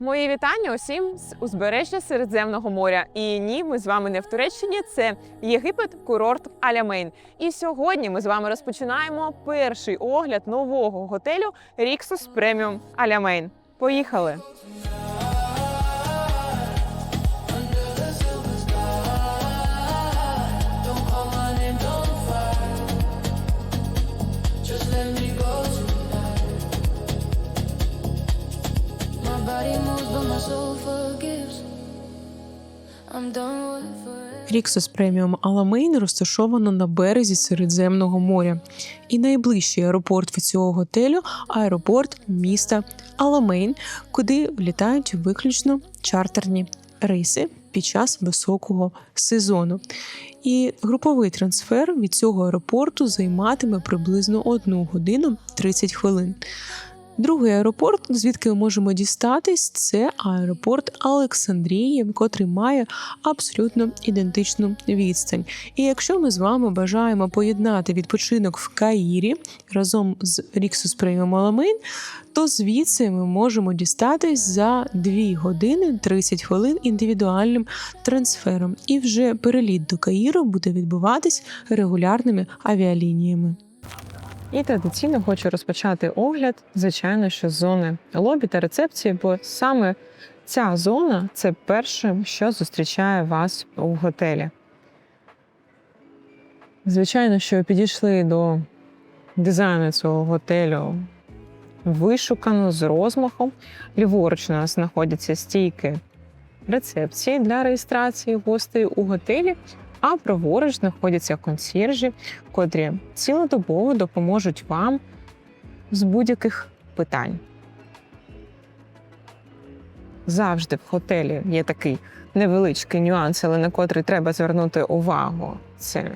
Мої вітання усім з узбережжя Середземного моря. І ні, ми з вами не в Туреччині. Це Єгипет, курорт Алямейн. І сьогодні ми з вами розпочинаємо перший огляд нового готелю Ріксус Преміум Алямейн. Поїхали! Ріксос Преміум Аламейн розташовано на березі Середземного моря. І найближчий аеропорт від цього готелю аеропорт міста Аламейн, куди влітають виключно чартерні рейси під час високого сезону. І груповий трансфер від цього аеропорту займатиме приблизно 1 годину 30 хвилин. Другий аеропорт, звідки ми можемо дістатись, це аеропорт Олександрії, котрий має абсолютно ідентичну відстань. І якщо ми з вами бажаємо поєднати відпочинок в Каїрі разом з Rixos Premium Alamein, то звідси ми можемо дістатись за 2 години 30 хвилин індивідуальним трансфером. І вже переліт до Каїру буде відбуватись регулярними авіалініями. І традиційно хочу розпочати огляд, звичайно, що з зони лобі та рецепції, бо саме ця зона це перше, що зустрічає вас у готелі. Звичайно, що підійшли до дизайну цього готелю вишукано з розмахом. Ліворуч у нас знаходяться стійки рецепції для реєстрації гостей у готелі, а праворуч знаходяться консьєржі, котрі цілодобово допоможуть вам з будь-яких питань. Завжди в готелі є такий невеличкий нюанс, але на котрий треба звернути увагу. Це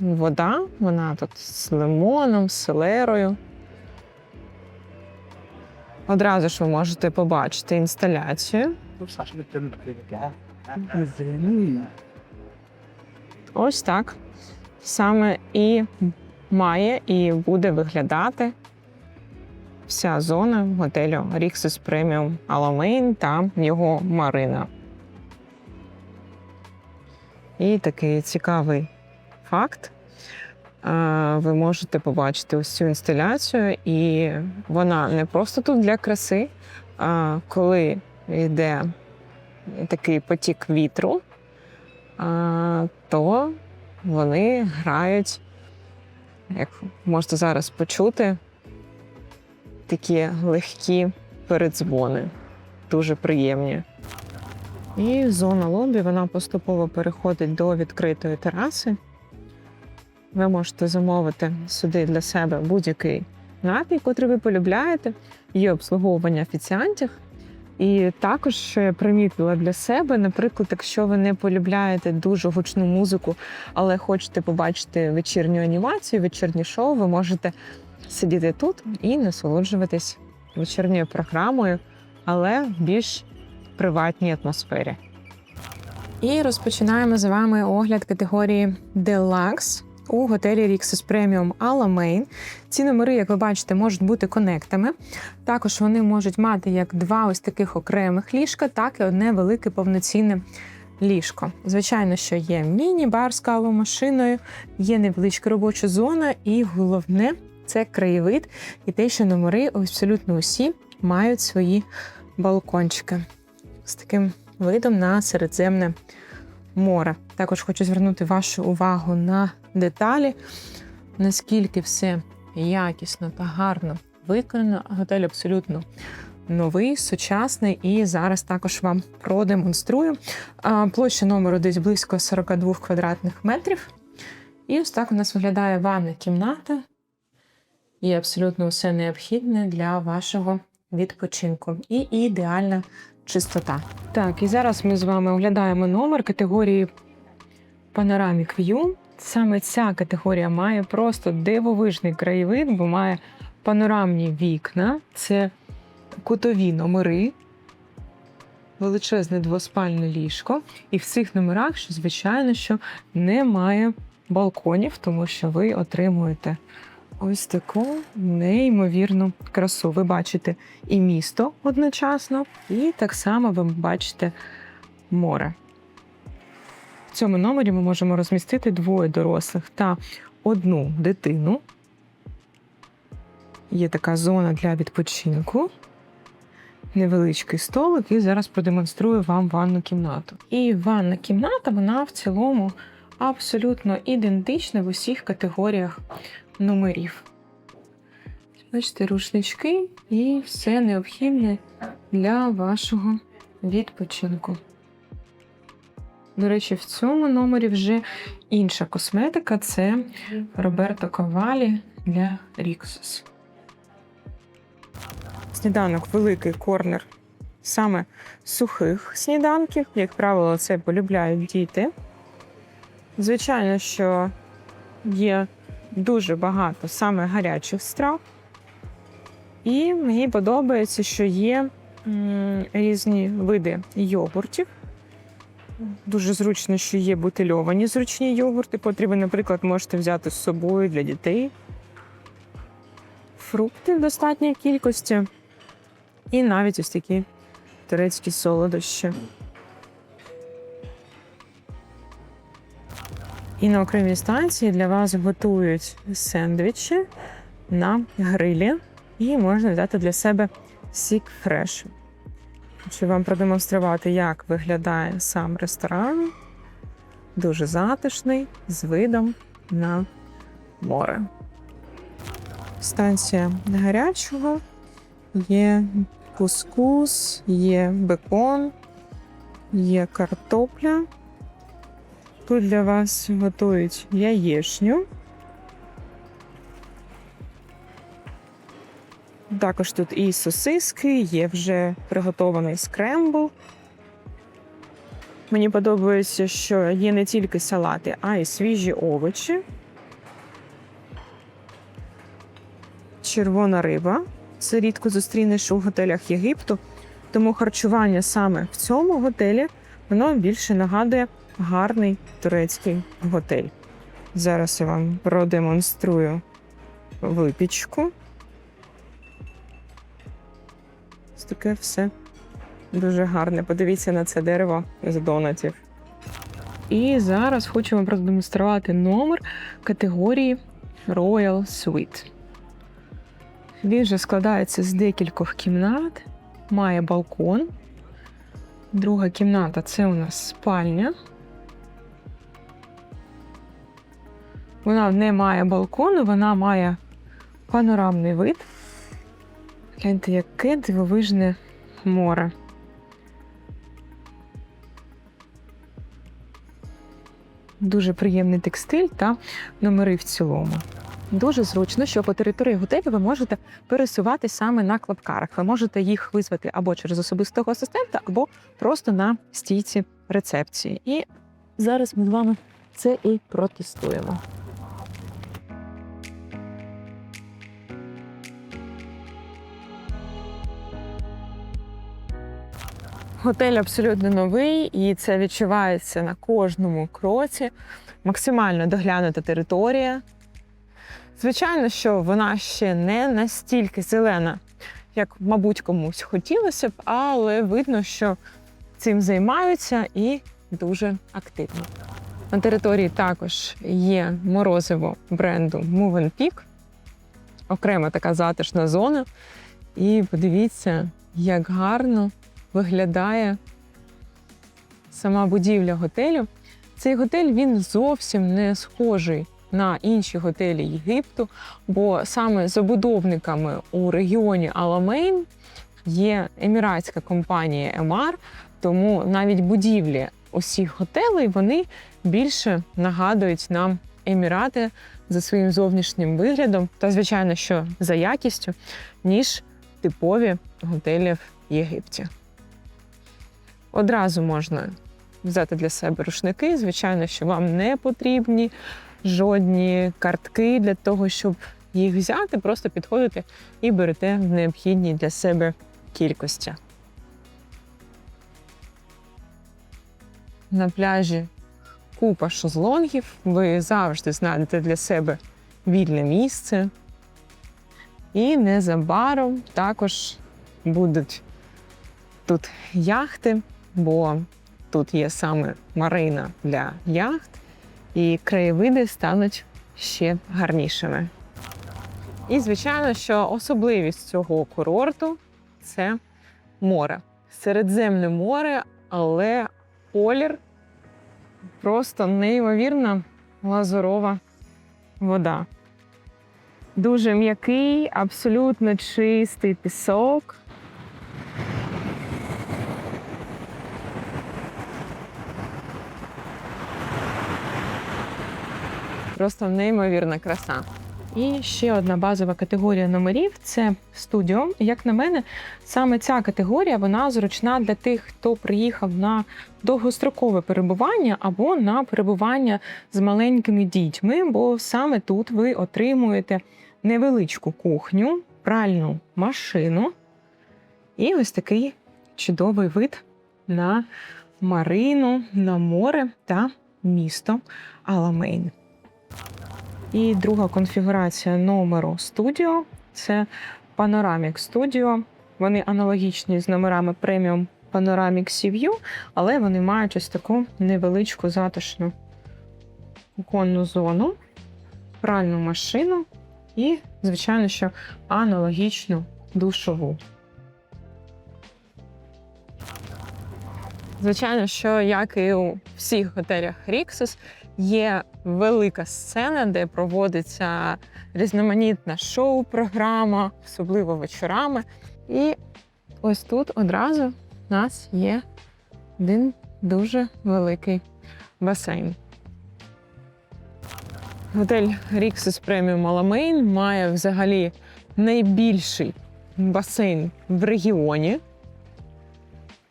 вода, вона тут з лимоном, з селерою. Одразу ж ви можете побачити інсталяцію. Ось так саме і має і буде виглядати вся зона готелю Rixos Premium Alamein та його Марина. І такий цікавий факт. Ви можете побачити ось цю інсталяцію, і вона не просто тут для краси, а коли йде такий потік вітру, то вони грають, як можете зараз почути, такі легкі передзвони, дуже приємні. І зона лобі вона поступово переходить до відкритої тераси. Ви можете замовити сюди для себе будь-який напій, котрий ви полюбляєте. Є обслуговування офіціантів. І також я примітила для себе, наприклад, якщо ви не полюбляєте дуже гучну музику, але хочете побачити вечірню анімацію, вечірнє шоу, ви можете сидіти тут і насолоджуватись вечірньою програмою, але в більш приватній атмосфері. І розпочинаємо з вами огляд категорії Deluxe у готелі Rixos Premium Alamein. Ці номери, як ви бачите, можуть бути конектами. Також вони можуть мати як два ось таких окремих ліжка, так і одне велике повноцінне ліжко. Звичайно, що є міні-бар з кавомашиною, є невеличка робоча зона, і головне це краєвид і те, що номери абсолютно усі мають свої балкончики з таким видом на Середземне море. Також хочу звернути вашу увагу на деталі, наскільки все якісно та гарно виконано. Готель абсолютно новий, сучасний, і зараз також вам продемонструю. Площа номеру десь близько 42 квадратних метрів. І ось так у нас виглядає ванна кімната. І абсолютно все необхідне для вашого відпочинку. І ідеальна чистота. Так, і зараз ми з вами оглядаємо номер категорії Panoramic View. Саме ця категорія має просто дивовижний краєвид, бо має панорамні вікна, це кутові номери, величезне двоспальне ліжко. І в цих номерах, що, звичайно, що немає балконів, тому що ви отримуєте ось таку неймовірну красу. Ви бачите і місто одночасно, і так само ви бачите море. Цьому номері ми можемо розмістити двоє дорослих та одну дитину. Є така зона для відпочинку, невеличкий столик, і зараз продемонструю вам ванну кімнату. І ванна кімната, вона в цілому абсолютно ідентична в усіх категоріях номерів. Бачите, рушнички і все необхідне для вашого відпочинку. До речі, в цьому номері вже інша косметика це Роберто Ковалі для Ріксус. Сніданок великий корнер саме сухих сніданків. Як правило, це полюбляють діти. Звичайно, що є дуже багато саме гарячих страв. І мені подобається, що є різні види йогуртів. Дуже зручно, що є бутильовані зручні йогурти. Потрібен, наприклад, можете взяти з собою для дітей. Фрукти в достатній кількості. І навіть ось такі турецькі солодощі. І на окремій станції для вас готують сендвічі на грилі. І можна взяти для себе сік фреш. Хочу вам продемонструвати, як виглядає сам ресторан. Дуже затишний, з видом на море. Станція гарячого. Є кускус, є бекон, є картопля. Тут для вас готують яєчню. Також тут і сосиски, є вже приготований скрембл. Мені подобається, що є не тільки салати, а й свіжі овочі. Червона риба. Це рідко зустрінеш у готелях Єгипту. Тому харчування саме в цьому готелі воно більше нагадує гарний турецький готель. Зараз я вам продемонструю випічку. Ось таке все дуже гарне. Подивіться на це дерево з донатів. І зараз хочу вам продемонструвати номер категорії Royal Suite. Він же складається з декількох кімнат, має балкон. Друга кімната це у нас спальня. Вона не має балкону, вона має панорамний вид. Гляньте, яке дивовижне море. Дуже приємний текстиль та номери в цілому. Дуже зручно, що по території готелю ви можете пересувати саме на клапкарах. Ви можете їх визвати або через особистого асистента, або просто на стійці рецепції. І зараз ми з вами це і протестуємо. Готель абсолютно новий, і це відчувається на кожному кроці. Максимально доглянута територія. Звичайно, що вона ще не настільки зелена, як, мабуть, комусь хотілося б, але видно, що цим займаються і дуже активно. На території також є морозиво бренду Movenpick, окрема така затишна зона. І подивіться, як гарно виглядає сама будівля готелю. Цей готель він зовсім не схожий на інші готелі Єгипту, бо саме забудовниками у регіоні Аламейн є еміратська компанія Емар, тому навіть будівлі усіх готелей вони більше нагадують нам емірати за своїм зовнішнім виглядом та, звичайно, що за якістю, ніж типові готелі в Єгипті. Одразу можна взяти для себе рушники. Звичайно, що вам не потрібні жодні картки для того, щоб їх взяти, просто підходите і берете в необхідній для себе кількості. На пляжі купа шезлонгів. Ви завжди знайдете для себе вільне місце. І незабаром також будуть тут яхти, бо тут є саме марина для яхт, і краєвиди стануть ще гарнішими. І, звичайно, що особливість цього курорту це море. Середземне море, але колір просто неймовірна лазурова вода. Дуже м'який, абсолютно чистий пісок. Просто неймовірна краса. І ще одна базова категорія номерів це студіо. Як на мене, саме ця категорія вона зручна для тих, хто приїхав на довгострокове перебування або на перебування з маленькими дітьми, бо саме тут ви отримуєте невеличку кухню, пральну машину і ось такий чудовий вид на марину, на море та місто Аламейн. І друга конфігурація номеру Studio – це Panoramic Studio. Вони аналогічні з номерами Premium Panoramic Sea але вони мають ось таку невеличку затишну кухонну зону, пральну машину і, звичайно, що аналогічну душову. Звичайно, що як і у всіх готелях Rixos, є велика сцена, де проводиться різноманітна шоу-програма, особливо вечорами. І ось тут одразу у нас є один дуже великий басейн. Готель Rixos Premium Alamein має взагалі найбільший басейн в регіоні.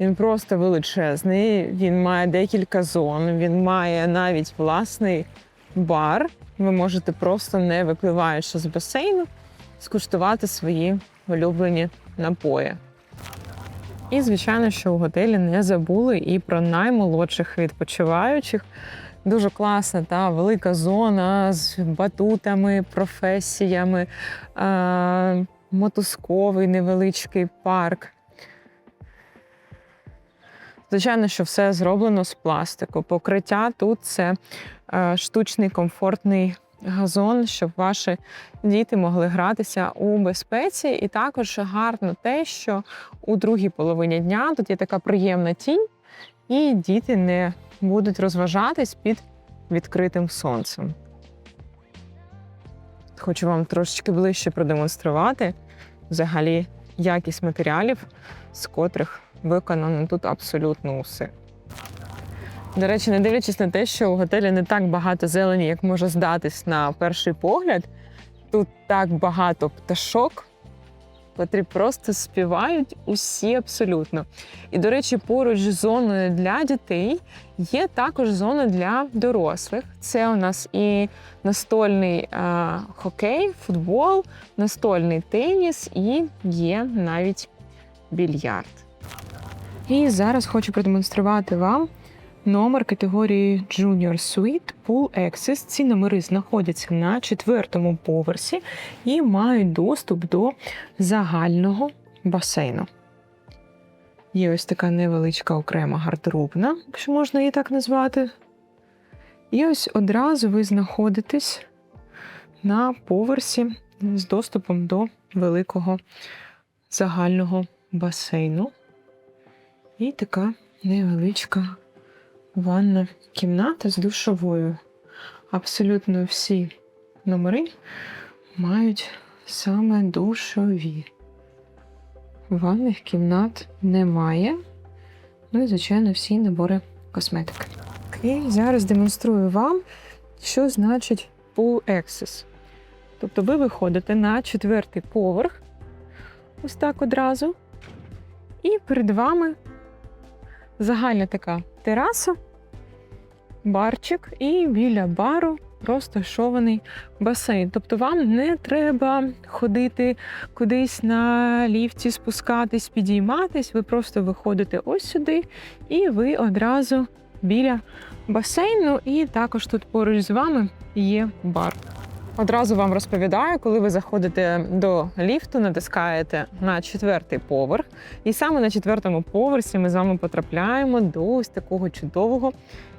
Він просто величезний. Він має декілька зон. Він має навіть власний бар. Ви можете просто не випливаючи з басейну, скуштувати свої улюблені напої. І, звичайно, що у готелі не забули і про наймолодших відпочиваючих. Дуже класна та велика зона з батутами, професіями, мотузковий невеличкий парк. Звичайно, що все зроблено з пластику. Покриття тут це е, штучний комфортний газон, щоб ваші діти могли гратися у безпеці. І також гарно те, що у другій половині дня тут є така приємна тінь, і діти не будуть розважатись під відкритим сонцем. Хочу вам трошечки ближче продемонструвати взагалі якість матеріалів, з котрих виконано тут абсолютно усе. До речі, не дивлячись на те, що у готелі не так багато зелені, як може здатись на перший погляд, тут так багато пташок, котрі просто співають усі абсолютно. І, до речі, поруч з зоною для дітей є також зона для дорослих. Це у нас і настольний е, хокей, футбол, настольний теніс і є навіть більярд. І зараз хочу продемонструвати вам номер категорії Junior Suite Pool Access. Ці номери знаходяться на четвертому поверсі і мають доступ до загального басейну. Є ось така невеличка окрема гардеробна, якщо можна її так назвати. І ось одразу ви знаходитесь на поверсі з доступом до великого загального басейну. І така невеличка ванна кімната з душовою. Абсолютно всі номери мають саме душові. Ванних кімнат немає. Ну і, звичайно, всі набори косметики. І зараз демонструю вам, що значить Pool Access. Тобто ви виходите на четвертий поверх, ось так одразу, і перед вами загальна така тераса, барчик, і біля бару розташований басейн. Тобто вам не треба ходити кудись на ліфті, спускатись, підійматись. Ви просто виходите ось сюди, і ви одразу біля басейну. І також тут поруч з вами є бар. Одразу вам розповідаю, коли ви заходите до ліфту, натискаєте на четвертий поверх, і саме на четвертому поверсі ми з вами потрапляємо до ось такого чудового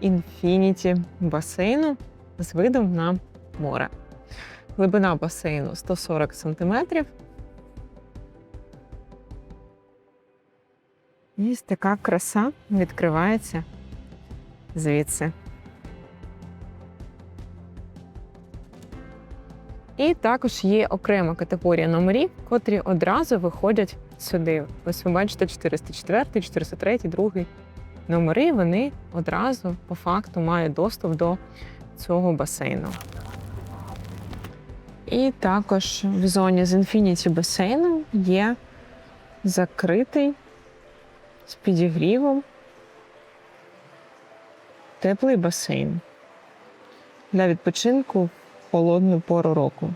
інфініті басейну з видом на море. Глибина басейну 140 см. І ось така краса відкривається звідси. І також є окрема категорія номерів, котрі одразу виходять сюди. Ось ви бачите 404, 403, 2 номери. Вони одразу по факту мають доступ до цього басейну. І також в зоні з Infinity басейну є закритий з підігрівом теплий басейн для відпочинку холодну пору року.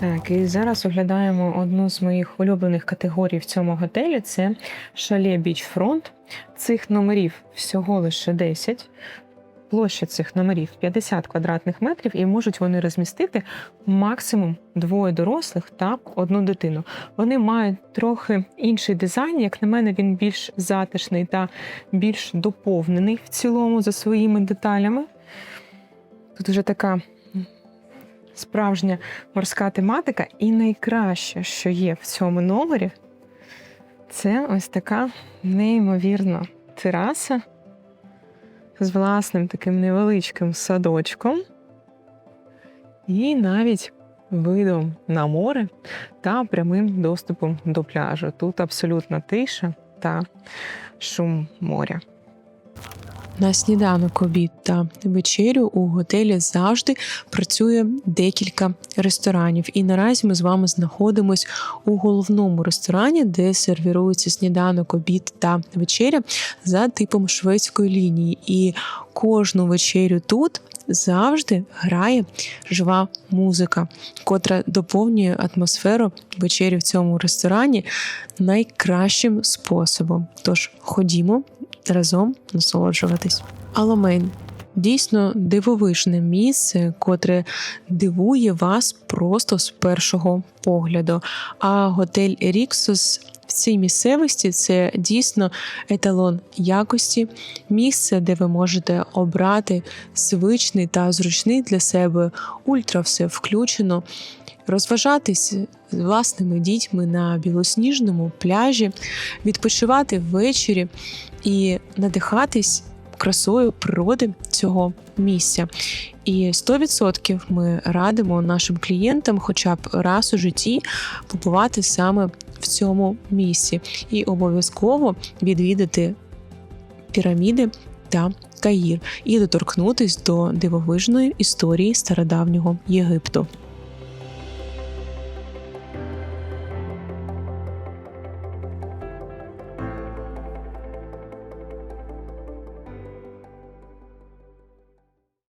Так, і зараз оглядаємо одну з моїх улюблених категорій в цьому готелі це шале Бічфронт. Цих номерів всього лише 10. Площа цих номерів 50 квадратних метрів, і можуть вони розмістити максимум двоє дорослих та одну дитину. Вони мають трохи інший дизайн. Як на мене, він більш затишний та більш доповнений в цілому за своїми деталями. Тут вже така справжня морська тематика, і найкраще, що є в цьому номері, це ось така неймовірна тераса з власним таким невеличким садочком, і навіть видом на море та прямим доступом до пляжу. Тут абсолютна тиша та шум моря. На сніданок, обід та вечерю у готелі завжди працює декілька ресторанів. І наразі ми з вами знаходимось у головному ресторані, де сервірується сніданок, обід та вечеря за типом шведської лінії. І кожну вечерю тут завжди грає жива музика, котра доповнює атмосферу вечері в цьому ресторані найкращим способом. Тож ходімо разом насолоджуватись. Аламейн дійсно дивовижне місце, котре дивує вас просто з першого погляду. А готель Ріксос в цій місцевості це дійсно еталон якості, місце, де ви можете обрати звичний та зручний для себе ультра все включено. Розважатись з власними дітьми на білосніжному пляжі, відпочивати ввечері і надихатись красою природи цього місця. І 100% ми радимо нашим клієнтам, хоча б раз у житті, побувати саме в цьому місці і обов'язково відвідати піраміди та Каїр і доторкнутись до дивовижної історії стародавнього Єгипту.